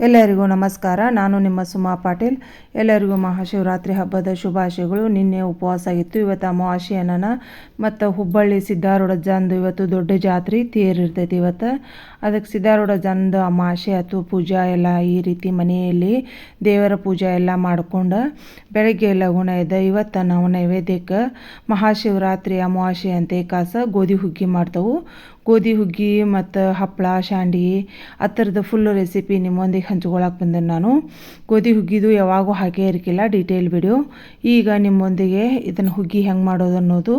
ಎಲ್ಲರಿಗೂ ನಮಸ್ಕಾರ. ನಾನು ನಿಮ್ಮ ಸುಮಾ ಪಾಟೀಲ್. ಎಲ್ಲರಿಗೂ ಮಹಾಶಿವರಾತ್ರಿ ಹಬ್ಬದ ಶುಭಾಶಯಗಳು. ನಿನ್ನೆ ಉಪವಾಸ ಆಗಿತ್ತು ಇವತ್ತು ಅಮಾವಾಸ್ಯನ ಮತ್ತು ಹುಬ್ಬಳ್ಳಿ ಸಿದ್ಧಾರೂಢಜ್ಜಂದು ಇವತ್ತು ದೊಡ್ಡ ಜಾತ್ರೆ. ತೇರಿರ್ತೈತಿ ಇವತ್ತು. ಅದಕ್ಕೆ ಸಿದ್ಧಾರೂಢ ಜನದ ಅಮಾವಾಸ್ಯೆ ಅಥವಾ ಪೂಜಾ ಎಲ್ಲ ಈ ರೀತಿ ಮನೆಯಲ್ಲಿ ದೇವರ ಪೂಜೆ ಎಲ್ಲ ಮಾಡ್ಕೊಂಡು ಬೆಳಗ್ಗೆ ಲಗುಣ ಇದೆ ಇವತ್ತು ನಾವು ನೈವೇದ್ಯಕ್ಕೆ ಮಹಾಶಿವರಾತ್ರಿ ಅಮಾವಾಸ್ಯೆ ಅಂತ ಕಾಸ ಗೋಧಿ ಹುಗ್ಗಿ ಮಾಡ್ತವು. ಗೋಧಿ ಹುಗ್ಗಿ ಮತ್ತು ಹಪ್ಪಳ ಶಾಂಡಿ ಆ ಥರದ ಫುಲ್ ರೆಸಿಪಿ ನಿಮ್ಮೊಂದಿಗೆ ಹಂಚ್ಕೊಳಕ್ಕೆ ಬಂದೆ ನಾನು. ಗೋಧಿ ಹುಗ್ಗಿದು ಯಾವಾಗೂ ಹಾಕೇ ಇರಕಿಲ್ಲ ಡೀಟೇಲ್ ವಿಡಿಯೋ ಈಗ ನಿಮ್ಮೊಂದಿಗೆ ಇದನ್ನು ಹುಗ್ಗಿ ಹೆಂಗೆ ಮಾಡೋದು ಅನ್ನೋದು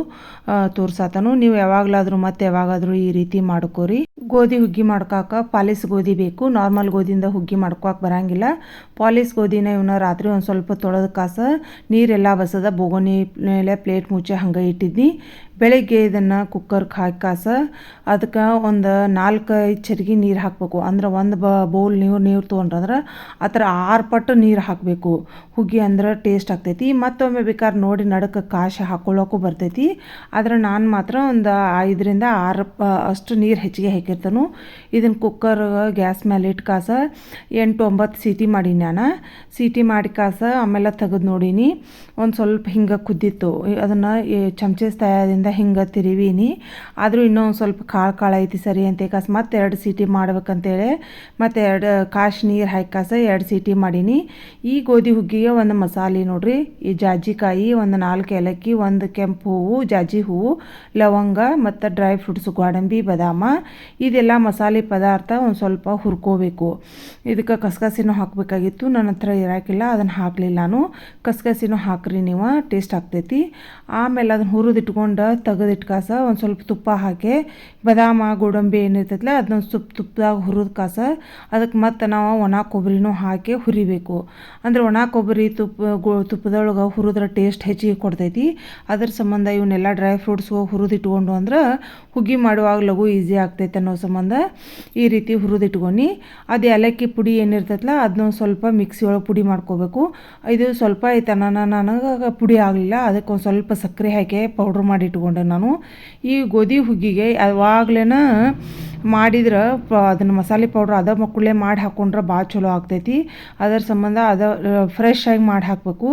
ತೋರ್ಸಾತನು. ನೀವು ಯಾವಾಗಲಾದರೂ ಮತ್ತೆ ಯಾವಾಗಾದರೂ ಈ ರೀತಿ ಮಾಡ್ಕೋರಿ. ಗೋಧಿ ಹುಗ್ಗಿ ಮಾಡ್ಕಾಕ ಪಾಲಿಸ್ ಗೋಧಿ ಬೇಕು. ನಾರ್ಮಲ್ ಗೋಧಿಯಿಂದ ಹುಗ್ಗಿ ಮಾಡ್ಕೋಕೆ ಬರಂಗಿಲ್ಲ. ಪಾಲಿಸ್ ಗೋಧಿನ ಇವನ್ನ ರಾತ್ರಿ ಒಂದು ಸ್ವಲ್ಪ ತೊಳೆದ ಕಾಸ ನೀರೆಲ್ಲ ಬಸದ ಬೋಗೋನಿ ಮೇಲೆ ಪ್ಲೇಟ್ ಮುಚ್ಚಿ ಹಂಗೆ ಇಟ್ಟಿದ್ನಿ. ಬೆಳಗ್ಗೆ ಇದನ್ನು ಕುಕ್ಕರ್ಗೆ ಹಾಕಿ ಕಾಸ ಅದಕ್ಕೆ ಒಂದು ನಾಲ್ಕು ಚರಿಗೆ ನೀರು ಹಾಕಬೇಕು. ಅಂದ್ರೆ ಒಂದು ಬೌಲ್ ನೀರು ನೀರು ತೊಗೊಂಡ್ರೆ ಆ ಥರ ಆರು ಪಟ್ಟು ನೀರು ಹಾಕಬೇಕು. ಹುಗ್ಗಿ ಅಂದ್ರೆ ಟೇಸ್ಟ್ ಆಗ್ತೈತಿ. ಮತ್ತೊಮ್ಮೆ ಬೇಕಾದ್ರೆ ನೋಡಿ ನಡಕ್ಕೆ ಕಾಶ ಹಾಕ್ಕೊಳ್ಳೋಕ್ಕೂ ಬರ್ತೈತಿ. ಆದರೆ ನಾನು ಮಾತ್ರ ಒಂದು ಐದರಿಂದ ಆರು ಅಷ್ಟು ನೀರು ಹೆಚ್ಚಿಗೆ ಹಾಕಿರ್ತಾನು. ಇದನ್ನು ಕುಕ್ಕರ್ ಗ್ಯಾಸ್ ಮೇಲೆ ಇಟ್ಟು ಕಾಸ ಎಂಟು ಒಂಬತ್ತು ಸೀಟಿ ಮಾಡೀನಿ ನಾನು. ಸೀಟಿ ಮಾಡಿ ಕಾಸ ಆಮೇಲೆ ತೆಗೆದು ನೋಡೀನಿ. ಒಂದು ಸ್ವಲ್ಪ ಹಿಂಗೆ ಕುದ್ದಿತ್ತು. ಅದನ್ನು ಚಮಚೆ ತಯಾರಿಂದ ಹಿಂಗೆ ತಿರುವೀನಿ. ಆದರೂ ಇನ್ನೊಂದು ಸ್ವಲ್ಪ ಕಾಳು ಕಾಳು ಐತಿ ಸರಿ ಅಂತ ಕಾಸು ಮತ್ತೆ ಎರಡು ಸೀಟಿ ಮಾಡ್ಬೇಕಂತೇಳಿ ಮತ್ತೆ ಎರಡು, ಕಾಶ್ ನೀರು ಹಾಕಿ ಕಾಸ ಎರಡು ಸೀಟಿ ಮಾಡೀನಿ. ಈ ಗೋಧಿ ಹುಗ್ಗಿಗೆ ಒಂದು ಮಸಾಲೆ ನೋಡಿರಿ. ಈ ಜಾಜಿಕಾಯಿ, ಒಂದು ನಾಲ್ಕು ಏಲಕ್ಕಿ, ಒಂದು ಕೆಂಪು ಹೂವು, ಜಾಜಿ ಹೂವು, ಲವಂಗ ಮತ್ತು ಡ್ರೈ ಫ್ರೂಟ್ಸ್, ಗೋಡಂಬಿ, ಬದಾಮ. ಇದೆಲ್ಲ ಮಸಾಲೆ ಪದಾರ್ಥ ಒಂದು ಸ್ವಲ್ಪ ಹುರ್ಕೋಬೇಕು. ಇದಕ್ಕೆ ಕಸಗಸಿನೂ ಹಾಕಬೇಕಾಗಿತ್ತು. ನನ್ನ ಹತ್ರ ಇರೋಕ್ಕಿಲ್ಲ ಅದನ್ನು ಹಾಕಲಿಲ್ಲ ನಾನು. ಕಸಗಸಿನೂ ಹಾಕ್ರಿ ನೀವು, ಟೇಸ್ಟ್ ಆಗ್ತೈತಿ. ಆಮೇಲೆ ಅದನ್ನು ಹುರಿದಿಟ್ಕೊಂಡು ತೆಗೆದಿಟ್ಟು ಕಾಸ ಒಂದು ಸ್ವಲ್ಪ ತುಪ್ಪ ಹಾಕಿ, ಬದಾಮ, ಗೋಡಂಬಿ ಏನಿರ್ತೈತಲ್ಲ ಅದನ್ನ ಸ್ವಲ್ಪ ತುಪ್ಪದಾಗ ಹುರಿದ ಕಾಸ ಅದಕ್ಕೆ ಮತ್ತು ನಾವು ಒಣ ಕೊಬ್ಬರಿನೂ ಹಾಕಿ ಹುರಿಬೇಕು. ಅಂದ್ರೆ ಒಣ ಕೊಬ್ಬರಿ ತುಪ್ಪ, ಗೋ ತುಪ್ಪದೊಳಗೆ ಹುರಿದ್ರೆ ಟೇಸ್ಟ್ ಹೆಚ್ಚಿಗೆ ಕೊಡ್ತೈತಿ. ಅದ್ರ ಸಂಬಂಧ ಇವನ್ನೆಲ್ಲ ಡ್ರೈ ಫ್ರೂಟ್ಸು ಹುರಿದಿಟ್ಕೊಂಡು ಅಂದ್ರೆ ಹುಗ್ಗಿ ಮಾಡುವಾಗ ಲಘು ಈಸಿ ಆಗ್ತೈತೆ ಅನ್ನೋ ಸಂಬಂಧ. ಈ ರೀತಿ ಹುರಿದಿಟ್ಕೊಂಡು, ಅದು ಏಲಕ್ಕಿ ಪುಡಿ ಏನಿರ್ತೈತಲ್ಲ ಅದನ್ನ ಸ್ವಲ್ಪ ಮಿಕ್ಸಿ ಒಳಗೆ ಪುಡಿ ಮಾಡ್ಕೋಬೇಕು. ಇದು ಸ್ವಲ್ಪ ಐತನ ನನಗೆ ಪುಡಿ ಆಗಲಿಲ್ಲ ಅದಕ್ಕೆ ಒಂದು ಸ್ವಲ್ಪ ಸಕ್ಕರೆ ಹಾಕಿ ಪೌಡ್ರ್ ಮಾಡಿ ಇಟ್ಕೊಂಡೆ ನಾನು. ಈ ಗೋಧಿ ಹುಗ್ಗಿಗೆ ಯಾವಾಗ್ಲೇ ಮಾಡಿದ್ರೆ ಅದನ್ನು ಮಸಾಲೆ ಪೌಡ್ರ್ ಅದ ಮಕ್ಕಳೇ ಮಾಡಿ ಹಾಕ್ಕೊಂಡ್ರೆ ಭಾಳ ಚಲೋ ಆಗ್ತೈತಿ. ಅದರ ಸಂಬಂಧ ಅದ ಫ್ರೆಶ್ ಆಗಿ ಮಾಡಿ ಹಾಕಬೇಕು.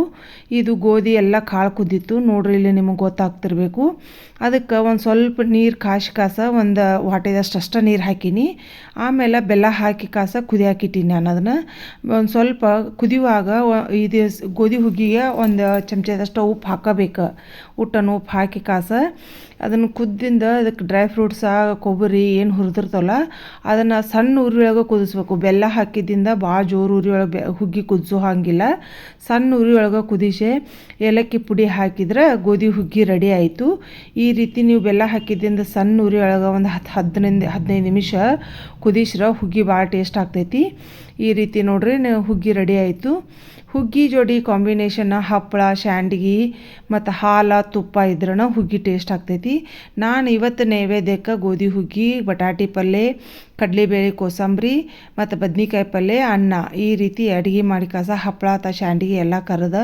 ಇದು ಗೋಧಿ ಎಲ್ಲ ಕಾಳು ಕುದ್ದಿತ್ತು ನೋಡ್ರಿ ಇಲ್ಲಿ ನಿಮಗೆ ಗೊತ್ತಾಗ್ತಿರ್ಬೇಕು. ಅದಕ್ಕೆ ಒಂದು ಸ್ವಲ್ಪ ನೀರು ಕಾಸಿ ಕಾಸ ಒಂದು ವಾಟೆದಷ್ಟು ಅಷ್ಟ ನೀರು ಹಾಕೀನಿ. ಆಮೇಲೆ ಬೆಲ್ಲ ಹಾಕಿ ಕಾಸ ಕುದಿಯಾಕಿಟ್ಟೀನಿ ನಾನು ಅದನ್ನು. ಒಂದು ಸ್ವಲ್ಪ ಕುದಿಯುವಾಗ ಇದು ಗೋಧಿ ಹುಗ್ಗಿಗೆ ಒಂದು ಚಮಚದಷ್ಟು ಉಪ್ಪು ಹಾಕಬೇಕು. ಉಟ್ಟನ್ನು ಉಪ್ಪು ಹಾಕಿ ಕಾಸ. ಅದನ್ನು ಕುದ್ದಿಂದ ಅದಕ್ಕೆ ಡ್ರೈ ಫ್ರೂಟ್ಸ, ಕೊಬ್ಬರಿ, ಏನು ಹುರಿದಿರ್ತವಲ್ಲ ಅದನ್ನು ಸಣ್ಣ ಉರಿ ಒಳಗೆ ಕುದಿಸ್ಬೇಕು. ಬೆಲ್ಲ ಹಾಕಿದ್ದಿಂದ ಭಾಳ ಜೋರು ಉರಿ ಒಳಗೆ ಹುಗ್ಗಿ ಕುದಿಸೋ ಹಾಗಿಲ್ಲ. ಸಣ್ಣ ಉರಿ ಒಳಗೆ ಕುದಿಸಿ ಏಲಕ್ಕಿ ಪುಡಿ ಹಾಕಿದ್ರೆ ಗೋಧಿ ಹುಗ್ಗಿ ರೆಡಿ ಆಯಿತು. ಈ ರೀತಿ ನೀವು ಬೆಲ್ಲ ಹಾಕಿದ್ದಿಂದ ಸಣ್ಣ ಉರಿ ಒಳಗೆ ಒಂದು ಹತ್ತು ಹದಿನೈದು ಹದಿನೈದು ನಿಮಿಷ ಕುದಿಸ್ರೆ ಹುಗ್ಗಿ ಭಾಳ ಟೇಸ್ಟ್ ಆಗ್ತೈತಿ. ಈ ರೀತಿ ನೋಡ್ರಿ ಹುಗ್ಗಿ ರೆಡಿ ಆಯಿತು. ಹುಗ್ಗಿ ಜೋಡಿ ಕಾಂಬಿನೇಷನ್ ಹಪ್ಪಳ ಶ್ಯಾಂಡ್ಗಿ ಮತ್ತು ಹಾಲು, ತುಪ್ಪ ಇದ್ರನ ಹುಗ್ಗಿ ಟೇಸ್ಟ್ ಆಗ್ತೈತಿ. ನಾನು ಇವತ್ತು ನೈವೇದ್ಯಕ್ಕೆ ಗೋಧಿ ಹುಗ್ಗಿ, ಬಟಾಟಿ ಪಲ್ಯ ಕಡಲೆಬೇಳೆ, ಕೋಸಂಬರಿ ಮತ್ತು ಬದ್ನಿಕಾಯಿ ಪಲ್ಯ, ಅನ್ನ. ಈ ರೀತಿ ಅಡುಗೆ ಮಾಡಿ ಕಸ ಹಪ್ಪಳ ತ ಶಾಂಡಿಗೆ ಎಲ್ಲ ಕರೆದ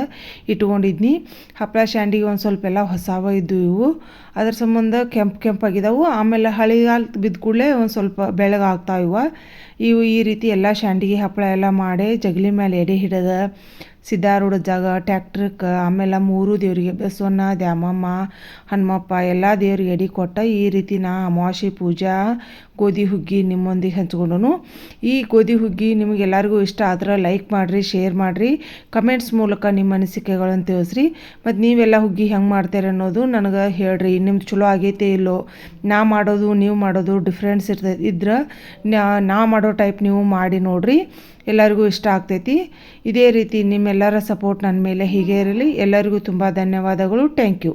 ಇಟ್ಕೊಂಡಿದ್ನಿ. ಹಪ್ಪಳ ಶಾಂಡಿಗೆ ಒಂದು ಸ್ವಲ್ಪ ಎಲ್ಲ ಹೊಸವ ಇದ್ದು ಇವು. ಅದ್ರ ಸಂಬಂಧ ಕೆಂಪು ಕೆಂಪಾಗಿದ್ದಾವೆ ಆಮೇಲೆ ಹಳಿಗಾಲ ಬಿದ್ದ ಕೂಡಲೇ ಒಂದು ಸ್ವಲ್ಪ ಬೆಳಗಾಗ್ತಾವ ಇವು. ಇವು ಈ ರೀತಿ ಎಲ್ಲ ಶಾಂಡಿಗೆ ಹಪ್ಪಳ ಎಲ್ಲ ಮಾಡಿ ಜಗಲಿ ಮೇಲೆ ಎಡೆ ಹಿಡದ ಸಿದ್ಧಾರೂಢ ಜಾಗ ಟ್ಯಾಕ್ಟ್ರಕ್ಕೆ ಆಮೇಲೆ ಮೂರು ದೇವರಿಗೆ ಬಸವಣ್ಣ, ದ್ಯಾಮಮ್ಮ, ಹನುಮಪ್ಪ ಎಲ್ಲ ದೇವ್ರಿಗೆ ಎಡೆ ಕೊಟ್ಟ ಈ ರೀತಿ ನಾ ಅಮಾವಾಸ್ಯೆ ಪೂಜಾ ಗೋಧಿ ಹುಗ್ಗಿ ನಿಮ್ಮೊಂದಿಗೆ ಹಂಚ್ಕೊಂಡನು. ಈ ಗೋಧಿ ಹುಗ್ಗಿ ನಿಮಗೆಲ್ಲರಿಗೂ ಇಷ್ಟ ಆದ್ರೆ ಲೈಕ್ ಮಾಡಿರಿ ಶೇರ್ ಮಾಡಿರಿ ಕಮೆಂಟ್ಸ್ ಮೂಲಕ ನಿಮ್ಮ ಅನಿಸಿಕೆಗಳನ್ನು ತಿಳಿಸ್ರಿ. ಮತ್ತು ನೀವೆಲ್ಲ ಹುಗ್ಗಿ ಹೆಂಗೆ ಮಾಡ್ತೀರಿ ಅನ್ನೋದು ನನಗೆ ಹೇಳ್ರಿ. ನಿಮ್ದು ಚಲೋ ಆಗೈತೆ ಇಲ್ಲೋ? ನಾ ಮಾಡೋದು, ನೀವು ಮಾಡೋದು ಡಿಫ್ರೆನ್ಸ್ ಇರ್ತೈತೆ. ಇದ್ರೆ ನಾ ಮಾಡೋ ಟೈಪ್ ನೀವು ಮಾಡಿ ನೋಡಿರಿ. ಎಲ್ಲರಿಗೂ ಇಷ್ಟ ಆಗ್ತೈತಿ. ಇದೇ ರೀತಿ ನಿಮ್ಮೆಲ್ಲರ ಸಪೋರ್ಟ್ ನನ್ನ ಮೇಲೆ ಹೀಗೆ ಇರಲಿ. ಎಲ್ಲರಿಗೂ ತುಂಬ ಧನ್ಯವಾದಗಳು. Thank you